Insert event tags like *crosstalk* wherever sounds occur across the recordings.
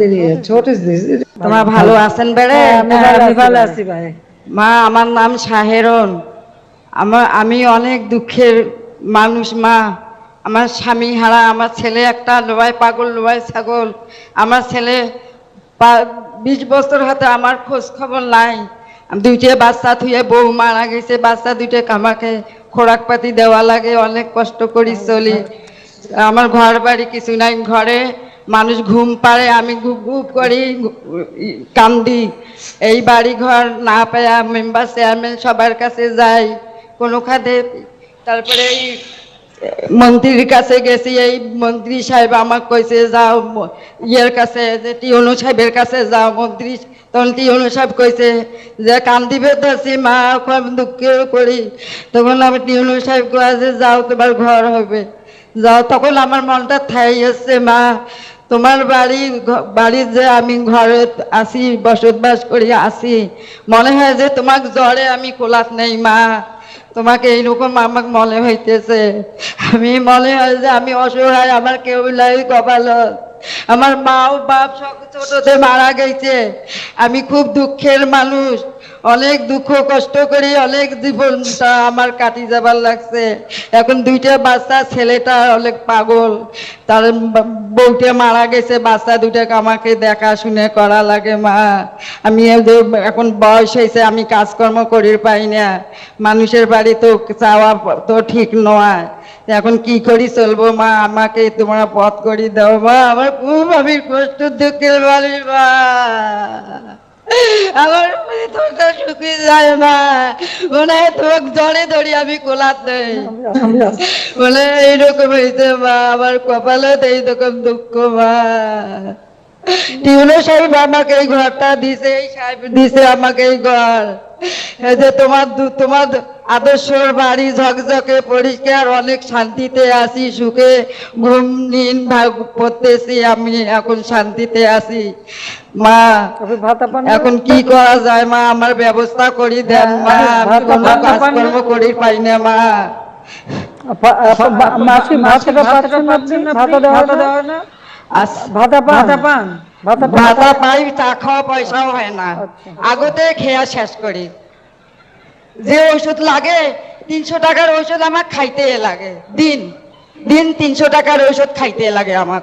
দুনিয়া তোমরা ভালো আছেন বেড়ে? হ্যাঁ, মা আমার নাম শাহেরন। আমার আমি অনেক দুঃখের মানুষ মা। আমার স্বামী হারা আমার ছেলে একটা লোয়াই পাগল লোয়াই ছাগল। আমার ছেলে বিশ বছর হাতে আমার খোঁজ খবর নাই। দুইটে বাচ্চা থুয়ে বউ মারা গেছে, বাচ্চা দুইটা আমাকে খোরাক পাতি দেওয়া লাগে, অনেক কষ্ট করি চলি। আমার ঘর বাড়ি কিছু নাই, ঘরে মানুষ ঘুম পারে আমি গুপ গুপ করি, কান্দি। এই বাড়ি ঘর না পায়া মেম্বার চেয়ারম্যান সবার কাছে যাই, কোনো খাতে তারপরে এই মন্ত্রীর কাছে গেছি, এই মন্ত্রী সাহেব আমাকে কইছে, যাও ইয়ের কাছে, যে টিউনু সাহেবের কাছে যাও। মন্ত্রী তখন টিউনু সাহেব কইছে যে, কান্দিবে ধরছি মা খুব দুঃখ করি। তখন আমি টিউনু সাহেব যে, যাও, তোমার ঘর হবে। যাও, তখন আমার মনটা থাই আসছে মা, তোমার বাড়ি বাড়ির যে আমি ঘরে আসি বসবাস করি আসি মনে হয় যে তোমার জ্বরে আমি কোলাত নেই, মা। তোমাকে এইরকম আমার মনে হইতেছে। আমি মনে হয় যে আমি অসহায়, আমার কেউ নাই কপালত আমার মা ও বাপ সব ছোটতে মারা গেছে। আমি খুব দুঃখের মানুষ। অনেক দুঃখ কষ্ট করি, অনেক জীবনটা আমার কাটি যাবার লাগছে। এখন দুইটা বাচ্চা, ছেলেটা অনেক পাগল। তার বউটা মারা গেছে, বাচ্চা দুটাকে আমাকে দেখাশুনে করা লাগে, মা। আমি এখন বয়স হয়েছে, আমি কাজকর্ম করি পাই না। মানুষের বাড়ি তো চাওয়া তো ঠিক নয়। এখন কি করি চলবো, মা? আমাকে তোমরা পথ করি দাও, মা। আমার খুব আমি কষ্ট, দুঃখের বাড়ি, মা। আমার তোরটা শুকিয়ে যায় মা মনে হয় তোমাকে জড়ে ধরি আমি কোলাত নেই। বলে এইরকম হইতে মা, আমার কপালে এইরকম দুঃখ মা টিউনো সাহেব আমাকে এই ঘরটা দিছে এই সাহেব দিছে আমাকে এই ঘর। এই যে তোমার তোমার আদর্শর বাড়ি ঝকঝকে পরিষ্কার অনেক শান্তিতে আছি সুখে ঘুম নিন ভাগ করতেছি আমি এখন শান্তিতে আছি। মা? এখন কি করা যায় মা আমার ব্যবস্থা করি দেন মা আমি ভাত- কোনো কাজকর্ম করি পাই না মা। মাসে আপনি? ভাতা দেওয়া না? দেওয়া না আস- ভাতা পান। ভাতা পান? ভাতা পাই চা খাওয়া পয়সাও হয় না। আচ্ছা। আগতে খেয়া শেষ করি। যে ওষুধ লাগে তিনশো টাকার ওষুধ আমার খাইতে লাগে। দিন দিন তিনশো টাকার ওষুধ খাইতে লাগে আমার।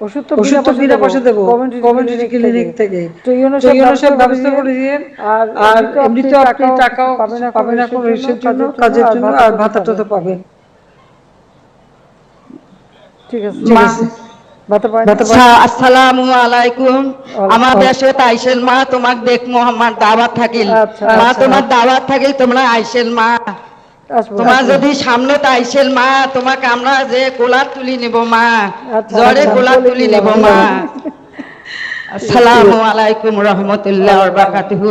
ওষুধ তো ওষুধ তো বিনা পয়সা দেবো। কমিউনিটি কমিউনিটি ক্লিনিক থেকে। তো ইউনো তো ব্যবস্থা করে দিয়েন। আর আর এমনিতেও এমনিতেও আপনি টাকাও টাকাও পাবেন এখন পাবেন এখন রেশনের রেশের জন্য। জন্য, কাজের জন্য ভাতাটা আর তো ভাতাটা তো পাবেন। পাবেন। ঠিক আছে। আচ্ছা, আসসালামু আলাইকুম। আমার দেশে আইসেন মা তোমাক দেখমো আমার দাওয়াত থাকিল। মা। তোমার দাওয়াত থাকিল তোমরা আইসেন মা। তোমার যদি সামনে আইসেন মা তোমাকে আমরা যে কোলার তুলি নিব মা আচ্ছা, জ্বরে আচ্ছা, তুলি দিলাম, নিব মা। *laughs* আসসালামু আলাইকুম রহমতুল্লাহ বারাকাতুহু।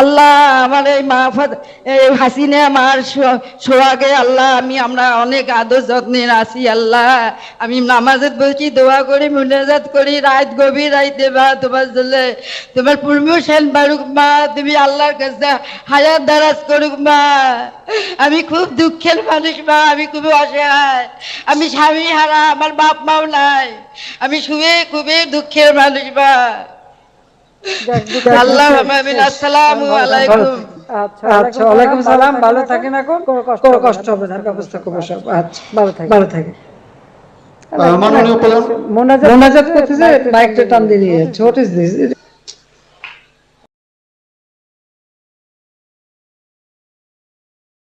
আল্লাহ, আমার এই মা এই হাসিনে আমার সোহাগে আল্লাহ, আমি আমরা অনেক আদর যত্নে আসি আল্লাহ। আমি নামাজের বলছি দোয়া করি, মুনাজাত করি, রাত গভীর রাইতে বা তোমার জন্য, তোমার পরমিশন বাড়ুক মা, তুমি আল্লাহর কাছে হাজার দারাজ করুক মা। আমি খুব দুঃখের মানুষ মা, আমি খুবই অসহায়। আমি স্বামী হারা, আমার বাপ মাও নাই। আমি শুয়ে খুবই দুঃখের মানুষ মা। আল্লাহ আমিন আসসালামু আলাইকুম। আচ্ছা আচ্ছা ওয়ালাইকুম সালাম ভালো থাকেন এখন? কোনো কষ্ট হবে কষ্ট না। হবে ব্যবস্থা করব সব আচ্ছা ভালো থাকে ভালো থাকে মোনাজাত মোনাজাত করতেছে বাইকটা টান দিয়ে যাচ্ছে হোয়াট ইজ দিস